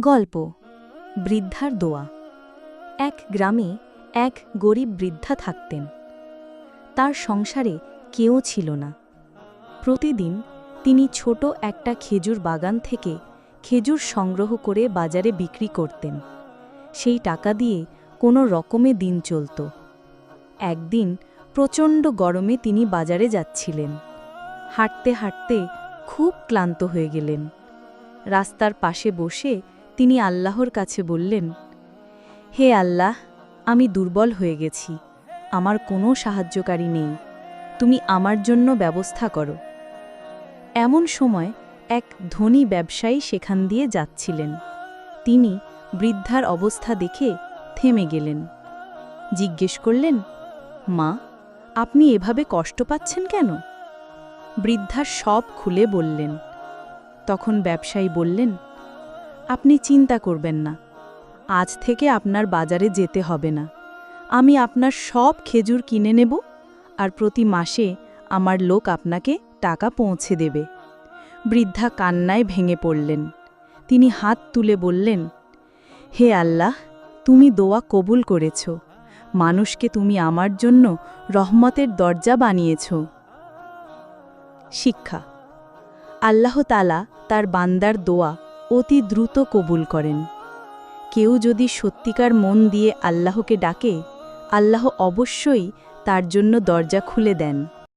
গল্প, বৃদ্ধার দোয়া। এক গ্রামে এক গরিব বৃদ্ধা থাকতেন। তার সংসারে কেউ ছিল না। প্রতিদিন তিনি ছোট একটা খেজুর বাগান থেকে খেজুর সংগ্রহ করে বাজারে বিক্রি করতেন। সেই টাকা দিয়ে কোনো রকমে দিন চলত। একদিন প্রচণ্ড গরমে তিনি বাজারে যাচ্ছিলেন। হাঁটতে হাঁটতে খুব ক্লান্ত হয়ে গেলেন। রাস্তার পাশে বসে তিনি আল্লাহর কাছে বললেন, হে আল্লাহ, আমি দুর্বল হয়ে গেছি। আমার কোনো সাহায্যকারী নেই। তুমি আমার জন্য ব্যবস্থা করো। এমন সময় এক ধনী ব্যবসায়ী সেখান দিয়ে যাচ্ছিলেন। তিনি বৃদ্ধার অবস্থা দেখে থেমে গেলেন। জিজ্ঞেস করলেন, মা, আপনি এভাবে কষ্ট পাচ্ছেন কেন? বৃদ্ধা সব খুলে বললেন। তখন ব্যবসায়ী বললেন আপনি চিন্তা করবেন না। আজ থেকে আপনার বাজারে যেতে হবে না। আমি আপনার সব খেজুর কিনে নেব আর প্রতি মাসে আমার লোক আপনাকে টাকা পৌঁছে দেবে। বৃদ্ধা কান্নায় ভেঙে পড়লেন। তিনি হাত তুলে বললেন, হে আল্লাহ, তুমি দোয়া কবুল করেছ। মানুষকে তুমি আমার জন্য রহমতের দরজা বানিয়েছ। শিক্ষা, আল্লাহ তালা তার বান্দার দোয়া অতি দ্রুত কবুল করেন। কেউ যদি সত্যিকার মন দিয়ে আল্লাহকে ডাকে, আল্লাহ অবশ্যই তার জন্য দরজা খুলে দেন।